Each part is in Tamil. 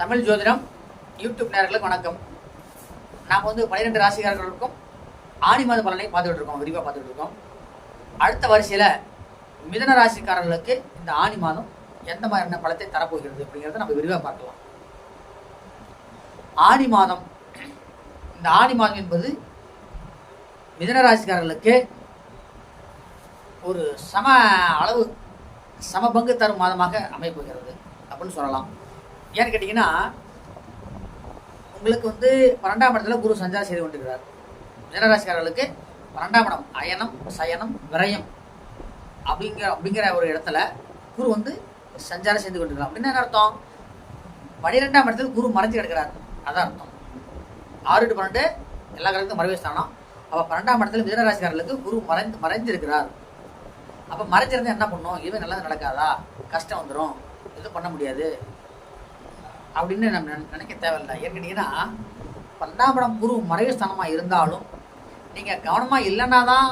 தமிழ் ஜோதிடம் யூடியூப் நேயர்களுக்கு வணக்கம். நாம் வந்து பன்னிரெண்டு ராசிக்காரர்களுக்கும் ஆணி மாத பலனை பார்த்துக்கிட்டு இருக்கோம் விரிவாக பார்த்துக்கிட்டு இருக்கோம் அடுத்த வரிசையில் மிதன ராசிக்காரர்களுக்கு இந்த ஆணி மாதம் எந்த மாதிரியான பலத்தை தரப்போகிறது அப்படிங்கிறத நம்ம விரிவாக பார்க்கலாம். ஆணி மாதம் இந்த ஆணி மாதம் என்பது மிதன ராசிக்காரர்களுக்கு ஒரு சம அளவு சம பங்கு தரும் மாதமாக அமையப்போகிறது அப்படின்னு சொல்லலாம். ஏன்னு கேட்டிங்கன்னா உங்களுக்கு வந்து பன்னெண்டாம் இடத்துல குரு சஞ்சாரம் செய்து கொண்டிருக்கிறார். மிதனராசிக்காரர்களுக்கு பன்னெண்டாம் இடம் அயனம் சயனம் விரயம் அப்படிங்கிற அப்படிங்கிற ஒரு இடத்துல குரு வந்து சஞ்சாரம் செய்து கொண்டிருக்கிறார். அப்படின்னா என்ன அர்த்தம்? பனிரெண்டாம் இடத்துல குரு மறைஞ்சு கிடக்கிறார். அதான் அர்த்தம். ஆறு டு பன்னெண்டு எல்லா கிரகத்துக்கும் மறைவு ஸ்தானம். அப்போ பன்னெண்டாம் இடத்துல மிதனராசிக்காரர்களுக்கு குரு மறைந்து மறைஞ்சிருக்கிறார் அப்போ மறைஞ்சிருந்தா என்ன பண்ணும்? இதுவே நல்லது நடக்காதா? கஷ்டம் வந்துடும் எதுவும் பண்ண முடியாது. அப்படின்னு நம்ம நினைக்க தேவையில்லை. ஏன்னு கேட்டிங்கன்னா பன்னெண்டாம் குரு மறைவு ஸ்தானமாக இருந்தாலும் நீங்கள் கவனமாக இல்லைன்னா தான்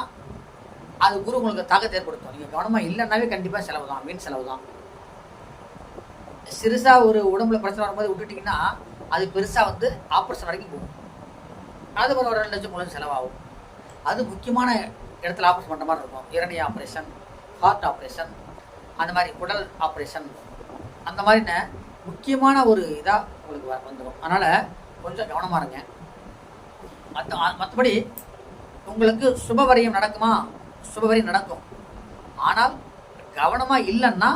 அது குரு உங்களுக்கு தாக்கத்தை ஏற்படுத்தும். நீங்கள் கவனமாக இல்லைன்னாவே கண்டிப்பாக செலவு தான் வீண் செலவு தான் சிறுசாக ஒரு உடம்புல பிரச்சனை வரும்போது விட்டுட்டிங்கன்னா அது பெருசாக வந்து ஆப்ரேஷன் வரைக்கும் போகும். அது ஒரு ஒரு ரெண்டு லட்சம் மூலம் செலவாகும். அது முக்கியமான இடத்துல ஆப்ரேஷன் பண்ணுற மாதிரி இருக்கும். இரணிய ஆப்ரேஷன் ஹார்ட் ஆப்ரேஷன் அந்த மாதிரி குடல் ஆப்ரேஷன் அந்த மாதிரின முக்கியமான ஒரு இதாக உங்களுக்கு வந்துடும் அதனால் கொஞ்சம் கவனமாக இருங்க. மற்ற மற்றபடி உங்களுக்கு சுபவரியம் நடக்குமா? சுபவரியம் நடக்கும். ஆனால் கவனமாக இல்லைன்னா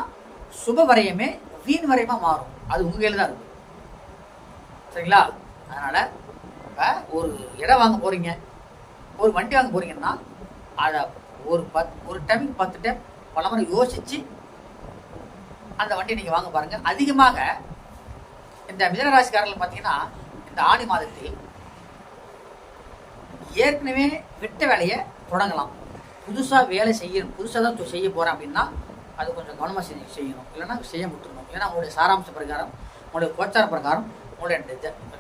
சுபவரையமே வீண் வரையமாக மாறும். அது உங்கள் கையில் தான் இருக்கும் சரிங்களா? அதனால் இப்போ ஒரு இடம் வாங்க போகிறீங்க ஒரு வண்டி வாங்க போகிறீங்கன்னா அதை ஒரு பத் ஒரு டைம் பத்து டைம் பல முறை யோசித்து அந்த வண்டியை நீங்கள் வாங்க பாருங்கள் அதிகமாக இந்த மிதனராசிக்காரர்கள் பார்த்தீங்கன்னா இந்த ஆணி மாதத்தில் ஏற்கனவே விட்ட வேலையை தொடங்கலாம். புதுசாக வேலை செய்யணும் புதுசாக தான் செய்ய போகிறேன் அப்படின்னா அது கொஞ்சம் கவனமாக செஞ்சு செய்யணும். இல்லைன்னா செய்ய விட்டுறணும். ஏன்னா உங்களுடைய சாராம்ச பிரகாரம் உங்களுடைய கோச்சார பிரகாரம் உங்களுடைய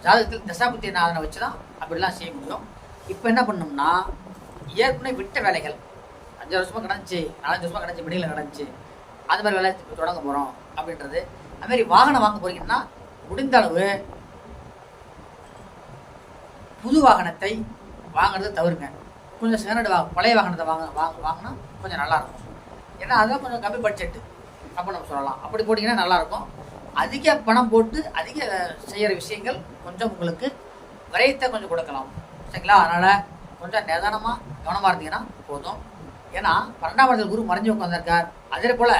ஜாதகத்தில் தசாபுத்தி நாதனை வச்சு தான் அப்படிலாம் செய்ய முடியும். இப்போ என்ன பண்ணோம்னா ஏற்கனவே விட்ட வேலைகள் அஞ்சு வருஷமாக கிடந்துச்சு நாலஞ்சு வருஷமாக கிடந்துச்சு வெளியில் கிடந்துச்சு அது மாதிரி வேலை இப்போ தொடங்க போகிறோம் அப்படின்றது. அதுமாரி வாகனம் வாங்க போகிறீங்கன்னா முடிந்த அளவு புது வாகனத்தை வாங்குறதை தவிருங்க. கொஞ்சம் செகண்ட் வா பழைய வாகனத்தை வாங்க வாங்க வாங்கினா கொஞ்சம் நல்லாயிருக்கும். ஏன்னா அதெல்லாம் கொஞ்சம் கம்மி பட்ஜெட்டு அப்போ நம்ம சொல்லலாம். அப்படி போட்டிங்கன்னா நல்லாயிருக்கும். அதிக பணம் போட்டு அதிக செய்கிற விஷயங்கள் கொஞ்சம் உங்களுக்கு விரயத்தை கொஞ்சம் கொடுக்கலாம். சரிங்களா? அதனால் கொஞ்சம் நிதானமாக கவனமாக இருந்தீங்கன்னா போதும். ஏன்னா பன்னெண்டாம் இடத்துல குரு மறைஞ்சு உட்காந்துருக்கார் அதே போல்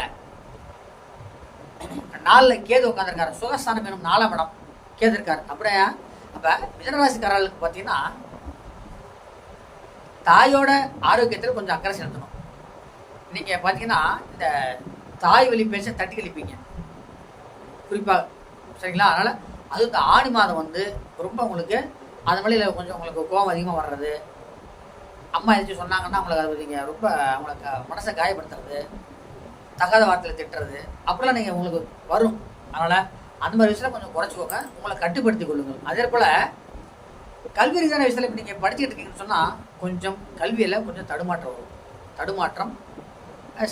நாலில் கேது உட்காந்துருக்காரு சுகஸ்தானம் எனும் நாலாம் இடம். கேது இருக்கார். அப்படியே அப்போ மிதனராசிக்காரர்களுக்கு பார்த்தீங்கன்னா தாயோட ஆரோக்கியத்தில் கொஞ்சம் அக்கறை செலுத்தணும். நீங்கள் பார்த்தீங்கன்னா இந்த தாய் வழி பேச தட்டி கழிப்பீங்க. குறிப்பாக சரிங்களா? அதனால் அது இந்த ஆணி மாதம் வந்து ரொம்ப உங்களுக்கு அது வழியில் கொஞ்சம் உங்களுக்கு கோபம் அதிகமாக வர்றது அம்மா எதாச்சும் சொன்னாங்கன்னா உங்களுக்கு அதை நீங்கள் ரொம்ப உங்களுக்கு மனசை காயப்படுத்துறது தகாத வார்த்தையில் திட்டுறது. அப்படிலாம் நீங்கள் உங்களுக்கு வரும். அதனால் அந்த மாதிரி விஷயத்தில் கொஞ்சம் குறைச்சிக்கோங்க. உங்களை கட்டுப்படுத்தி கொள்ளுங்கள். அதே போல் கல்வி ரீதியான விஷயத்தில் இப்போ நீங்கள் படிச்சுக்கிட்டு இருக்கீங்கன்னு சொன்னால் கொஞ்சம் கல்வியில் கொஞ்சம் தடுமாற்றம் வரும். தடுமாற்றம்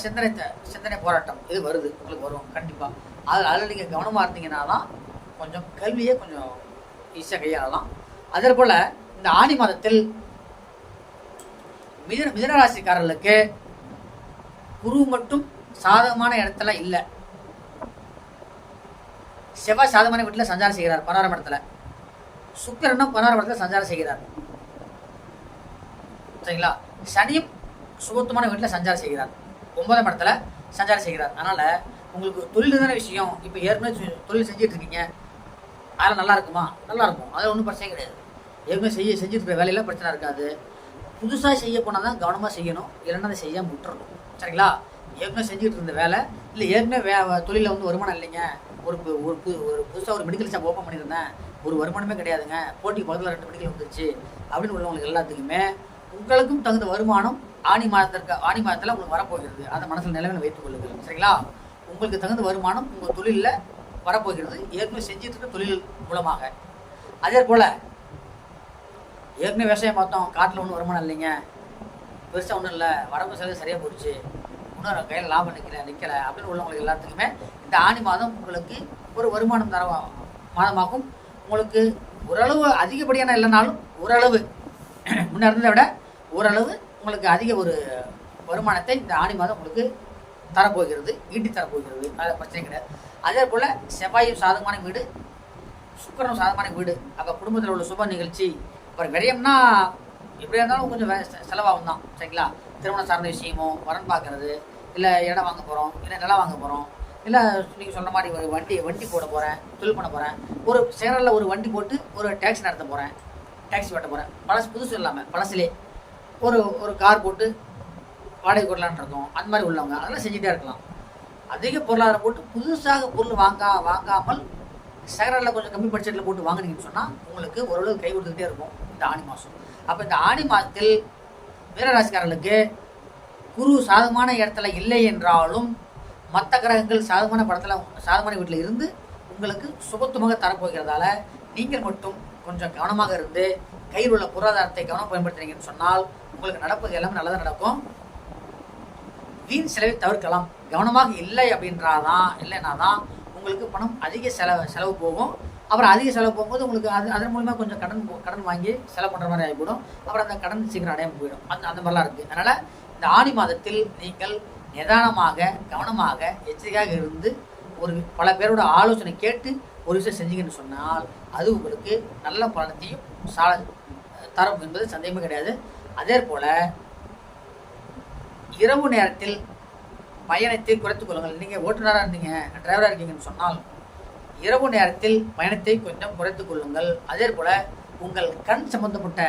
சிந்தனை சிந்தனை போராட்டம் இது வருது. உங்களுக்கு வரும். கண்டிப்பாக அதில் அதில் நீங்கள் கவனமாக இருந்தீங்கன்னா தான் கொஞ்சம் கல்வியை கொஞ்சம் ஈஸியாக கையாளலாம். அதே போல் இந்த ஆணி மாதத்தில் மிதன மிதனராசிக்காரர்களுக்கு குரு மட்டும் சாதகமான இடத்துல இல்லை. செவ்வாய் சாதகமான வீட்டில் சஞ்சாரம் செய்கிறார் பதினாறாம் இடத்துல சுக்கிரனும் பதினாறாம் இடத்துல சஞ்சாரம் செய்கிறார். சரிங்களா? சனியும் சுகத்துமான வீட்டில் சஞ்சாரம் செய்கிறார். ஒன்பதாம் இடத்துல சஞ்சாரம் செய்கிறார். அதனால் உங்களுக்கு தொழில் தானே விஷயம். இப்போ ஏற்கனவே தொழில் செஞ்சுட்டு இருக்கீங்க அதெல்லாம் நல்லா இருக்குமா? நல்லா இருக்கும். அதில் ஒன்றும் பிரச்சனை கிடையாது. ஏற்கனவே செய்ய செஞ்சுட்டு இருக்க வேலையெல்லாம் பிரச்சனை இருக்காது. புதுசாக செய்ய போனால் தான் கவனமாக செய்யணும். இல்லைன்னா அதை செய்ய முட்டுறணும் சரிங்களா? ஏற்கனவே செஞ்சுட்டு இருந்த வேலை. இல்லை ஏற்கனவே வே தொழிலில் வந்து வருமானம் இல்லைங்க. ஒரு பு- ஒரு பு- ஒரு புதுசாக ஒரு மெடிக்கல் ஷாப் ஓப்பன் பண்ணியிருந்தேன். ஒரு வருமானமே கிடையாதுங்க. போட்டி பக்கத்தில் ரெண்டு மெடிக்கல் வந்துருச்சு. அப்படின்னு உள்ளவங்களுக்கு எல்லாத்துக்குமே உங்களுக்கும் தகுந்த வருமானம் ஆணி மாதத்திற்கு ஆணி மாதத்தில் உங்களுக்கு வரப்போகிறது. அந்த மனசில் நிலவில் வைத்துக் கொள்ளுங்கள். சரிங்களா? உங்களுக்கு தகுந்த வருமானம் உங்கள் தொழிலில் வரப்போகிறது. ஏற்கனவே செஞ்சுட்டு இருக்க தொழில் மூலமாக. அதே போல் ஏற்கனவே விவசாயம் பார்த்தோம். காட்டில் ஒன்றும் வருமானம் இல்லைங்க. பெருசாக ஒன்றும் இல்லை. வரப்பு செலவு சரியாக போயிடுச்சு இன்னும் கையில் லாபம் நிற்கல நிற்கலை அப்படின்னு உள்ளவங்களுக்கு எல்லாத்துக்குமே இந்த ஆணி மாதம் உங்களுக்கு ஒரு வருமானம் தர மாதமாகும். உங்களுக்கு ஓரளவு அதிகப்படியான இல்லைனாலும் ஓரளவு முன்ன இருந்ததை விட ஓரளவு உங்களுக்கு அதிக ஒரு வருமானத்தை இந்த ஆணி மாதம் உங்களுக்கு தரப்போகிறது ஈட்டி தரப்போகிறது. அதில் பிரச்சனை கிடையாது. அதே போல் செவ்வாயும் சாதகமான வீடு சுக்கிரனும் சாதகமான வீடு. அப்போ குடும்பத்தில் உள்ள சுப நிகழ்ச்சி. அப்புறம் விரயம்னா எப்படியா இருந்தாலும் கொஞ்சம் செலவாகும் தான் சரிங்களா? திருமணம் சார்ந்த விஷயமோ வரன் பார்க்கறது இல்லை இடம் வாங்க போகிறோம் இல்லை நிலம் வாங்க போகிறோம் இல்லை நீங்கள் சொன்ன மாதிரி ஒரு வண்டி வண்டி போட போகிறேன் தொழில் பண்ண போகிறேன் ஒரு சேனலில் ஒரு வண்டி போட்டு ஒரு டாக்ஸி நடத்த போகிறேன் டாக்ஸி ஓட்ட போகிறேன் பழசு புதுசு இல்லாமல் பழசுலே ஒரு ஒரு கார் போட்டு வாடகை கொடுலான்னு இருக்கோம். அந்த மாதிரி உள்ளவங்க அதெல்லாம் செஞ்சுட்டே இருக்கலாம். அதிக பொருளாதாரம் போட்டு புதுசாக பொருள் வாங்கா வாங்காமல் சேகரில் கொஞ்சம் கம்மி பட்ஜெட்டில் போட்டு வாங்கினீங்கன்னு சொன்னால் உங்களுக்கு ஓரளவு கை கொடுத்துக்கிட்டே இருக்கும் இந்த ஆணி மாதம் அப்போ இந்த ஆணி மாதத்தில் மீனராசிக்காரர்களுக்கு குரு சாதகமான இடத்துல இல்லை என்றாலும் மற்ற கிரகங்கள் சாதகமான படத்தில் சாதகமான வீட்டில் இருந்து உங்களுக்கு சுபத்துமாக தரப்போகிறதால நீங்கள் மட்டும் கொஞ்சம் கவனமாக இருந்து கையில் உள்ள பொருளாதாரத்தை கவனம் பயன்படுத்துறீங்கன்னு சொன்னால் உங்களுக்கு நடப்பது எல்லாமே நல்லதாக நடக்கும். வீண் செலவை தவிர்க்கலாம். கவனமாக இல்லை அப்படின்றாதான் இல்லைன்னா தான் உங்களுக்கு பணம் அதிக செலவு செலவு போகும். அப்புறம் அதிக செலவு போகும்போது உங்களுக்கு அது அதன் மூலிமா கொஞ்சம் கடன் கடன் வாங்கி செலவு பண்ணுற மாதிரி ஆகிவிடும் அப்புறம் அந்த கடன் சீக்கிரம் அடையாம போயிடும். அந்த அந்த மாதிரிலாம் இருக்குது அதனால் இந்த ஆணி மாதத்தில் நீங்கள் நிதானமாக கவனமாக எச்சரிக்கையாக இருந்து ஒரு பல பேரோட ஆலோசனை கேட்டு ஒரு விஷயம் செஞ்சீங்கன்னு சொன்னால் அது உங்களுக்கு நல்ல பலனத்தையும் சா தரும் என்பது சந்தேகமே கிடையாது. அதே போல் இரவு நேரத்தில் பயணத்தை குறைத்துக் கொள்ளுங்கள். நீங்கள் ஓட்டுநராக இருந்தீங்க டிரைவராக இருக்கீங்கன்னு சொன்னால் இரவு நேரத்தில் பயணத்தை கொஞ்சம் குறைத்து கொள்ளுங்கள். அதே போல் உங்கள் கண் சம்பந்தப்பட்ட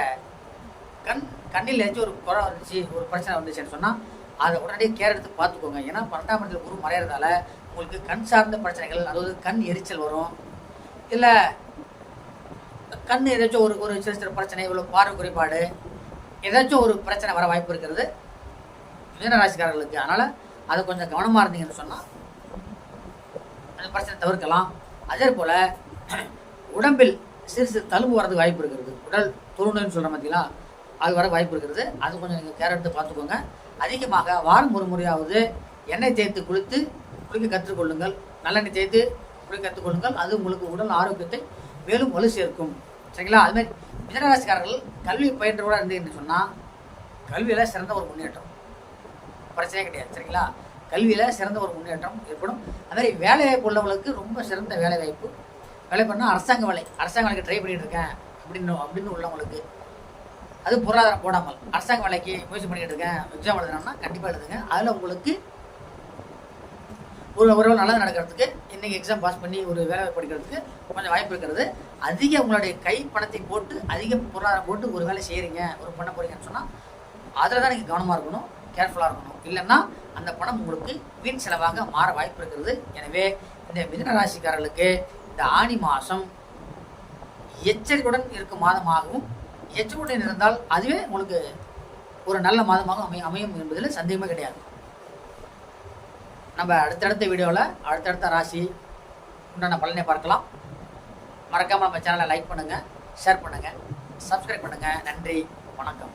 கண் கண்ணில் ஏதாச்சும் ஒரு குறை வந்துச்சு ஒரு பிரச்சனை வந்துச்சுன்னு சொன்னால் அதை உடனடியே கேர் எடுத்து பார்த்துக்கோங்க. ஏன்னா பன்னெண்டாம் இடத்துல குரு மறையிறதால உங்களுக்கு கண் சார்ந்த பிரச்சனைகள் அதாவது கண் எரிச்சல் வரும். இல்லை கண் ஏதாச்சும் ஒரு ஒரு சிறு சிறு பிரச்சனை இவ்வளோ பார்வை குறைபாடு ஏதாச்சும் ஒரு பிரச்சனை வர வாய்ப்பு இருக்கிறது மீனராசிக்காரர்களுக்கு அதனால் அதை கொஞ்சம் கவனமாக இருந்தீங்கன்னு சொன்னால் அந்த பிரச்சனை தவிர்க்கலாம். அதே போல் உடம்பில் சிறு சிறு தழும்பு வரதுக்கு வாய்ப்பு இருக்கிறது. உடல் தொழுநோய்னு சொல்கிற பார்த்தீங்களா அது வர வாய்ப்பு இருக்கிறது. அது கொஞ்சம் நீங்கள் கேர் எடுத்து பார்த்துக்கோங்க. அதிகமாக வாரம் ஒரு முறையாவது எண்ணெய் தேய்த்து குளித்து குளிக்க கற்றுக்கொள்ளுங்கள் நல்லெண்ணெய் தேய்த்து குளிக்க கற்றுக்கொள்ளுங்கள் அது உங்களுக்கு உடல் ஆரோக்கியத்தை மேலும் வலு சேர்க்கும். சரிங்களா? அதுமாதிரி மிதனராசிக்காரர்கள் கல்வி பயின்றவோட இருந்தீங்கன்னு சொன்னால் கல்வியில் சிறந்த ஒரு முன்னேற்றம். பிரச்சனையே கிடையாது. சரிங்களா? கல்வியில் சிறந்த ஒரு முன்னேற்றம் ஏற்படும். அதுமாதிரி வேலைவாய்ப்பு உள்ளவங்களுக்கு ரொம்ப சிறந்த வேலைவாய்ப்பு. வேலை பண்ணால் அரசாங்க வேலை அரசாங்க வேலைக்கு ட்ரை பண்ணிட்டு இருக்கேன் அப்படின்னு அப்படின்னு உள்ளவங்களுக்கு. அது பொருளாதாரம் போடாமல் அரசாங்க வேலைக்கு முயற்சி பண்ணிகிட்டு இருக்கேன். எக்ஸாம் எழுதுனோம்னா கண்டிப்பாக எழுதுங்க. அதில் உங்களுக்கு ஒரு ஒரு நல்லது நடக்கிறதுக்கு இன்றைக்கி எக்ஸாம் பாஸ் பண்ணி ஒரு வேலை வாய்ப்பு படிக்கிறதுக்கு கொஞ்சம் வாய்ப்பு இருக்கிறது. அதிக உங்களுடைய கை பணத்தை போட்டு அதிக பொருளாதாரம் போட்டு ஒரு வேலை செய்கிறீங்க ஒரு பண்ண போகிறீங்கன்னு சொன்னால் அதில் தான் நீங்கள் கவனமாக இருக்கணும். கேர்ஃபுல்லாக இருக்கணும். இல்லைன்னா அந்த பணம் உங்களுக்கு வீண் செலவாக மாற வாய்ப்பு இருக்கிறது. எனவே இந்த மிதன ராசிக்காரர்களுக்கு இந்த ஆணி மாதம் எச்சரிக்கையுடன் இருக்கும் மாதமாகவும் எச்சரிக்கையுடன் இருந்தால் அதுவே உங்களுக்கு ஒரு நல்ல மாதமாக அமையும் அமையும் என்பதில் சந்தேகமே கிடையாது. நம்ம அடுத்தடுத்த வீடியோவில் அடுத்தடுத்த ராசி உண்டான பலனை பார்க்கலாம். மறக்காமல் நம்ம சேனலை லைக் பண்ணுங்கள் ஷேர் பண்ணுங்கள் சப்ஸ்கிரைப் பண்ணுங்கள் நன்றி வணக்கம்.